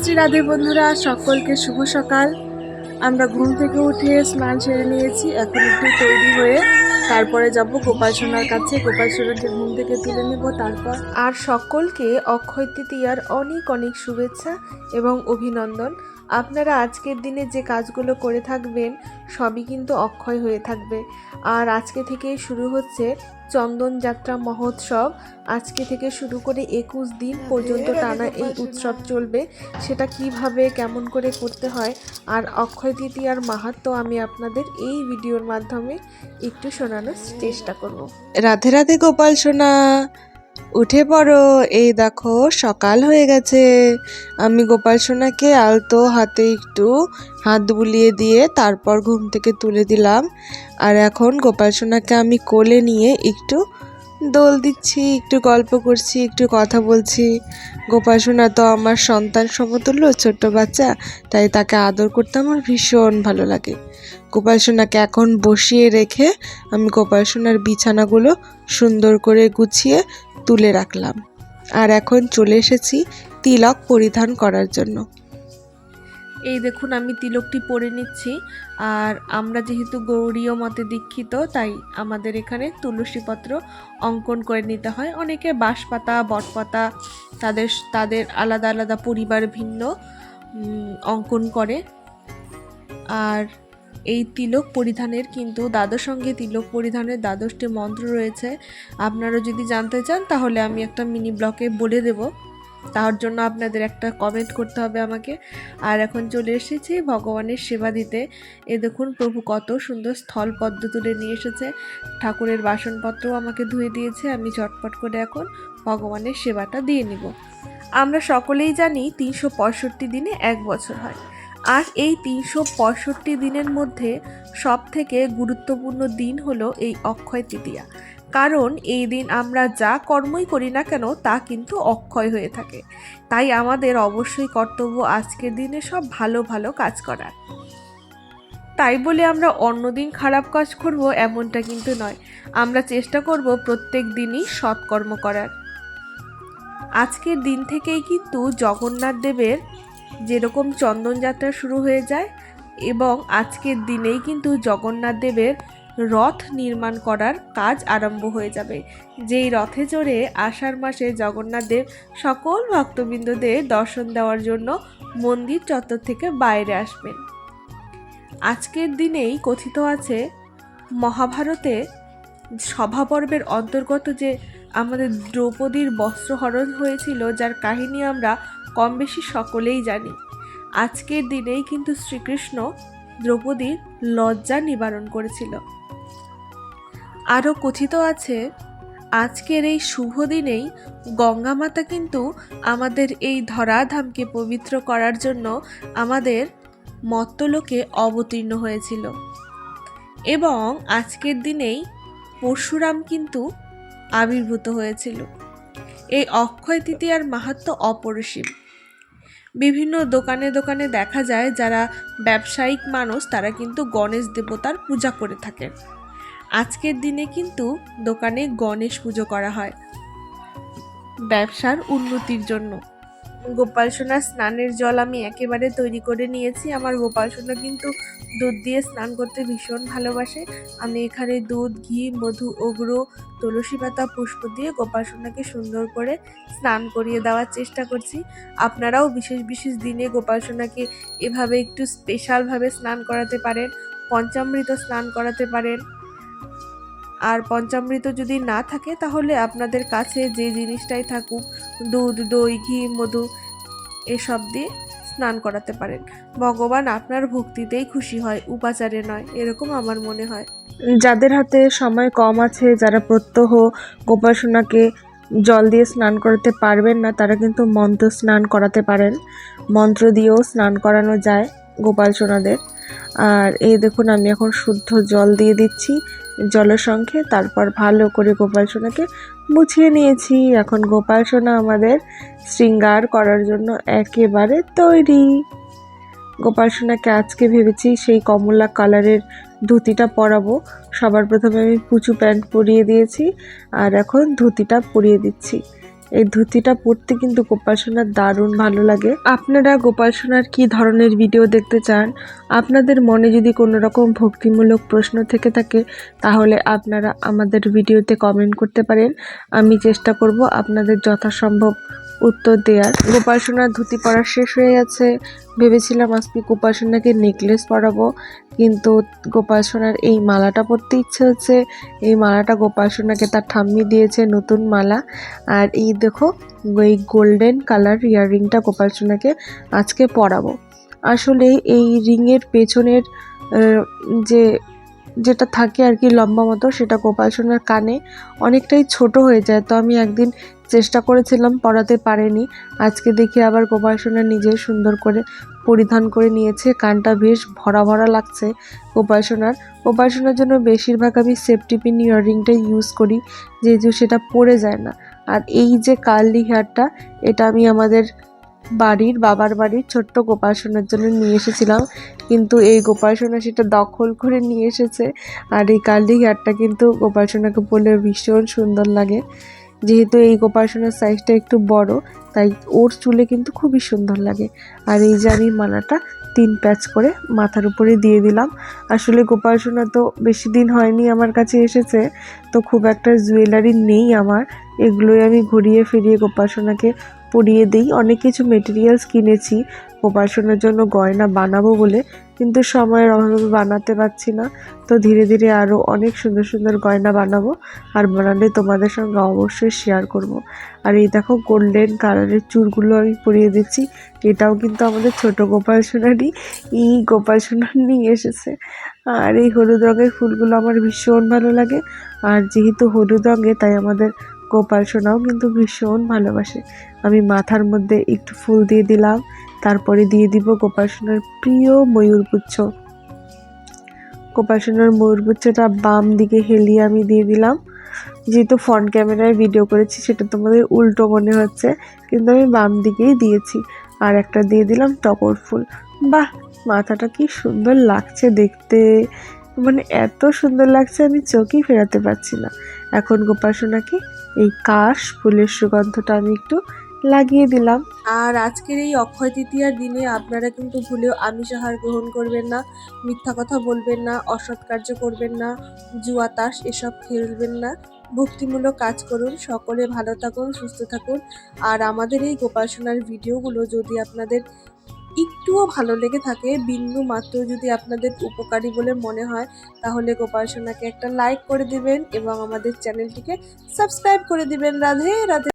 শ্রী রাধে বন্ধুরা, সকলকে শুভ সকাল। আমরা ঘুম থেকে উঠে স্নান সেরে নিয়েছি, এখন একটু তৈরি হয়ে তারপরে যাব গোপাল সোনার কাছে। গোপাল সোনাকে ঘুম থেকে তুলে নেব, তারপর আর সকলকে অক্ষয় তৃতীয়ার অনেক অনেক শুভেচ্ছা এবং অভিনন্দন। আপনারা আজকের দিনে যে কাজগুলো করে থাকবেন, সবই কিন্তু অক্ষয় হয়ে থাকবে। আর আজকে থেকেই শুরু হচ্ছে চন্দন যাত্রা মহোৎসব আজকে থেকে শুরু করে একুশ দিন পর্যন্ত টানা এই উৎসব চলবে। সেটা কীভাবে কেমন করে করতে হয় আর অক্ষয় তৃতীয়ার মাহাত্ম আমি আপনাদের এই ভিডিওর মাধ্যমে একটু শোনানোর চেষ্টা করব। রাধে রাধে গোপাল সোনা। উঠে পড়ো। এই দেখো, সকাল হয়ে গেছে। আমি গোপাল সোনাকে আলতো হাতে একটু হাত বুলিয়ে দিয়ে তারপর ঘুম থেকে তুলে দিলাম। আর এখন গোপাল সোনাকে আমি কোলে নিয়ে একটু দোল দিচ্ছি, একটু গল্প করছি, একটু কথা বলছি। গোপাল সোনা তো আমার সন্তান সমতুল্য, ছোট্ট বাচ্চা, তাই তাকে আদর করতে আমার ভীষণ ভালো লাগে। গোপাল সোনাকে এখন বসিয়ে রেখে আমি গোপাল সোনার বিছানাগুলো সুন্দর করে গুছিয়ে তুলে রাখলাম। আর এখন চলে এসেছি তিলক পরিধান করার জন্য। এই দেখুন, আমি তিলকটি পরে নিচ্ছি। আর আমরা যেহেতু গৌরীয় মতে দীক্ষিত, তাই আমাদের এখানে তুলসীপত্র অঙ্কন করে নিতে হয়। অনেকে বাঁশপাতা, বটপাতা, তাদের তাদের আলাদা আলাদা পরিবার ভিন্ন অঙ্কন করে। আর এই তিলক পরিধানের কিন্তু দ্বাদশ সঙ্গে তিলক পরিধানের দ্বাদশটি মন্ত্র রয়েছে। আপনারা যদি জানতে চান, তাহলে আমি একটা মিনি ব্লকে বলে দেব। তার জন্য আপনাদের একটা কমেন্ট করতে হবে আমাকে। আর এখন চলে এসেছি ভগবানের সেবা দিতে। এ দেখুন, প্রভু কত সুন্দর স্থল পদ্ম তুলে নিয়ে এসেছে। ঠাকুরের বাসনপত্রও আমাকে ধুয়ে দিয়েছে। আমি চটপট করে এখন ভগবানের সেবাটা দিয়ে নিব। আমরা সকলেই জানি তিনশো পঁয়ষট্টি দিনে এক বছর হয়। আর এই তিনশো পঁয়ষট্টি দিনের মধ্যে সব থেকে গুরুত্বপূর্ণ দিন হলো এই অক্ষয় তৃতীয়া। কারণ এই দিন আমরা যা কর্মই করি না কেন, তা কিন্তু অক্ষয় হয়ে থাকে। তাই আমাদের অবশ্যই কর্তব্য আজকের দিনে সব ভালো ভালো কাজ করার। তাই বলে আমরা অন্যদিন খারাপ কাজ করব এমনটা কিন্তু নয়। আমরা চেষ্টা করব প্রত্যেক দিনই সৎকর্ম করার। আজকের দিন থেকেই কিন্তু জগন্নাথ দেবের যেরকম চন্দনযাত্রা শুরু হয়ে যায়, এবং আজকের দিনেই কিন্তু জগন্নাথ দেবের রথ নির্মাণ করার কাজ আরম্ভ হয়ে যাবে। যেই রথে চড়ে আষাঢ় মাসে জগন্নাথ দেব সকল ভক্তবৃন্দদের দর্শন দেওয়ার জন্য মন্দির চত্বর থেকে বাইরে আসবেন। আজকের দিনেই কথিত আছে, মহাভারতে সভাপর্বের অন্তর্গত যে আমাদের দ্রৌপদীর বস্ত্রহরণ হয়েছিল, যার কাহিনী আমরা কম বেশি সকলেই জানি। আজকের দিনেই কিন্তু শ্রীকৃষ্ণ দ্রৌপদীর লজ্জা নিবারণ করেছিল। আরও কথিত আছে, আজকের এই শুভ দিনেই গঙ্গা মাতা কিন্তু আমাদের এই ধরাধামকে পবিত্র করার জন্য আমাদের মত্তলোকে অবতীর্ণ হয়েছিল। এবং আজকের দিনেই পরশুরাম কিন্তু আবির্ভূত হয়েছিল। এই অক্ষয় তৃতীয়ার মাহাত্ম অপরিসীম। বিভিন্ন দোকানে দোকানে দেখা যায় যারা ব্যবসায়িক মানুষ তারা কিন্তু গণেশ দেবতার পূজা করে থাকেন। আজকের দিনে কিন্তু দোকানে গণেশ পুজো করা হয়। ব্যবসার উন্নতির জন্য। গোপাল সোনার স্নানের জল আমি একেবারে তৈরি করে নিয়েছি। আমার গোপাল সোনা কিন্তু দুধ দিয়ে স্নান করতে ভীষণ ভালোবাসে। আমি এখানে দুধ, ঘি, মধু ওগ্রো তুলসী পাতা, পুষ্প দিয়ে গোপাল সোনাকে সুন্দর করে স্নান করিয়ে দেওয়ার চেষ্টা করছি। আপনারাও বিশেষ বিশেষ দিনে গোপাল সোনাকে এভাবে একটু স্পেশালভাবে স্নান করাতে পারেন, পঞ্চামৃত স্নান করাতে পারেন। আর পঞ্চামৃত যদি না থাকে, তাহলে আপনাদের কাছে যে জিনিসটাই থাকুক, দুধ, দই, ঘি, মধু, এসব দিয়ে স্নান করাতে পারেন। ভগবান আপনার ভক্তিতেই খুশি হয়, উপাচারে নয়, এরকম আমার মনে হয়। যাদের হাতে সময় কম আছে, যারা প্রত্যহ গোপাল সোনাকে জল দিয়ে স্নান করাতে পারবেন না, তারা কিন্তু মন্ত্র স্নান করাতে পারেন। মন্ত্র দিয়েও স্নান করানো যায় গোপাল সোনাদের। আর এই দেখুন, আমি এখন শুদ্ধ জল দিয়ে দিচ্ছি। জলের তারপর ভালো করে গোপাল সোনাকে মুছিয়ে নিয়েছি। এখন গোপাল সোনা আমাদের শৃঙ্গার করার জন্য একেবারে তৈরি। গোপাল সোনাকে আজকে ভেবেছি সেই কমলা কালারের ধুতিটা পরাবো। সবার প্রথমে আমি পুচু প্যান্ট পরিয়ে দিয়েছি আর এখন ধুতিটা পরিয়ে দিচ্ছি। এই ধুতিটা পরতে কিন্তু গোপাল সোনার দারুণ ভালো লাগে। আপনারা গোপাল সোনার কি ধরনের ভিডিও দেখতে চান? আপনাদের মনে যদি কোনো রকম ভক্তিমূলক প্রশ্ন থেকে থাকে, তাহলে আপনারা আমাদের ভিডিওতে কমেন্ট করতে পারেন। আমি চেষ্টা করব আপনাদের যথাসম্ভব উত্তর দেওয়ার গোপাল সোনার ধুতি পরা শেষ হয়ে গেছে। ভেবেছিলাম আজকে গোপাল সোনাকে নেকলেস পরাবো, কিন্তু গোপাল সোনার এই মালাটা পরতে ইচ্ছে হচ্ছে। এই মালাটা গোপাল সোনাকে তার ঠাম্মি দিয়েছে, নতুন মালা। আর এই দেখো, এই গোল্ডেন কালার ইয়াররিংটা গোপাল সোনাকে আজকে পরাবো। আসলে এই রিংয়ের পেছনের যে, যেটা থাকে আর কি লম্বা মতো, সেটা গোপাল সোনার কানে অনেকটাই ছোট হয়ে যায়। তো আমি একদিন চেষ্টা করেছিলাম পরাতে পারেনি। আজকে দেখি আবার গোপাল সোনা নিজে সুন্দর করে পরিধান করে নিয়েছে। কানটা বেশ ভরা ভরা লাগছে গোপাল সোনার গোপাল সোনার জন্য বেশিরভাগ আমি সেফটি পিন ইয়াররিংটা ইউজ করি, যেহেতু সেটা পড়ে যায় না। আর এই যে কার্লি হেয়ারটা এটা আমি আমাদের বাড়ির, বাবার বাড়ির ছোট্ট গোপাল সোনার জন্য নিয়ে এসেছিলাম। কিন্তু এই গোপাল সেটা দখল করে নিয়ে এসেছে। আর এই কার্লি হেয়ারটা কিন্তু গোপাল বলে ভীষণ সুন্দর লাগে। যেহেতু এই গোপালসোনার সাইজটা একটু বড়, তাই ওর চুলে কিন্তু খুবই সুন্দর লাগে। আর এই যে আমি মালাটা তিন প্যাচ করে মাথার উপরে দিয়ে দিলাম। আসলে গোপাল সোনা তো বেশি দিন হয়নি আমার কাছে এসেছে, তো খুব একটা জুয়েলারি নেই আমার। এগুলোই আমি ঘুরিয়ে ফিরিয়ে গোপাল সোনাকে পরিয়ে দিই। অনেক কিছু মেটেরিয়ালস কিনেছি। গোপাল সোনার জন্য গয়না বানাবো বলে কিন্তু সময়ের অভাবে বানাতে পারছি না। তো ধীরে ধীরে আরও অনেক সুন্দর সুন্দর গয়না বানাবো আর বানালে তোমাদের সঙ্গে অবশ্যই শেয়ার করব। আর এই দেখো গোল্ডেন কালারের চুলগুলো আমি পরিয়ে দিচ্ছি। এটাও কিন্তু আমাদের ছোট গোপাল সোনারই। এই গোপাল সোনার নিয়ে এসেছে। আর এই হলুদ রঙের ফুলগুলো আমার ভীষণ ভালো লাগে। আর যেহেতু হলুদ রঙে, তাই আমাদের গোপাল সোনাও কিন্তু ভীষণ ভালোবাসে। আমি মাথার মধ্যে একটু ফুল দিয়ে দিলাম। তারপরে দিয়ে দিব গোপাল সোনার প্রিয় ময়ূরপুচ্ছ গোপাল সোনার ময়ূরপুচ্ছটা বাম দিকে হেলিয়ে আমি দিয়ে দিলাম। যেহেতু ফ্রন্ট ক্যামেরায় ভিডিও করেছি, সেটা তোমাদের উল্টো মনে হচ্ছে, কিন্তু আমি বাম দিকেই দিয়েছি। আর একটা দিয়ে দিলাম টগর ফুল। বাহ, মাথাটা কি সুন্দর লাগছে দেখতে। মানে এত সুন্দর লাগছে, আমি চোখই ফেরাতে পারছি না। এখন গোপাল সোনাকে এই কাশ ফুলের সুগন্ধটা আমি একটু লাগিয়ে দিলাম। আর আজকের এই অক্ষয় তৃতীয়ার দিনে আপনারা কিন্তু ভুলেও আমিষ আহার গ্রহণ করবেন না, মিথ্যা কথা বলবেন না, অসৎ কার্য করবেন না, জুয়া, তাস এসব খেলবেন না। ভক্তিমূলক কাজ করুন, সকলে ভালো থাকুন, সুস্থ থাকুন। আর আমাদের এই গোপাল সোনার ভিডিওগুলো যদি আপনাদের একটুও ভালো লেগে থাকে, বিন্দু মাত্র যদি আপনাদের উপকারী বলে মনে হয়, তাহলে গোপাল সোনাকে একটা লাইক করে দিবেন এবং আমাদের চ্যানেলটিকে সাবস্ক্রাইব করে দিবেন। রাধে রাধে।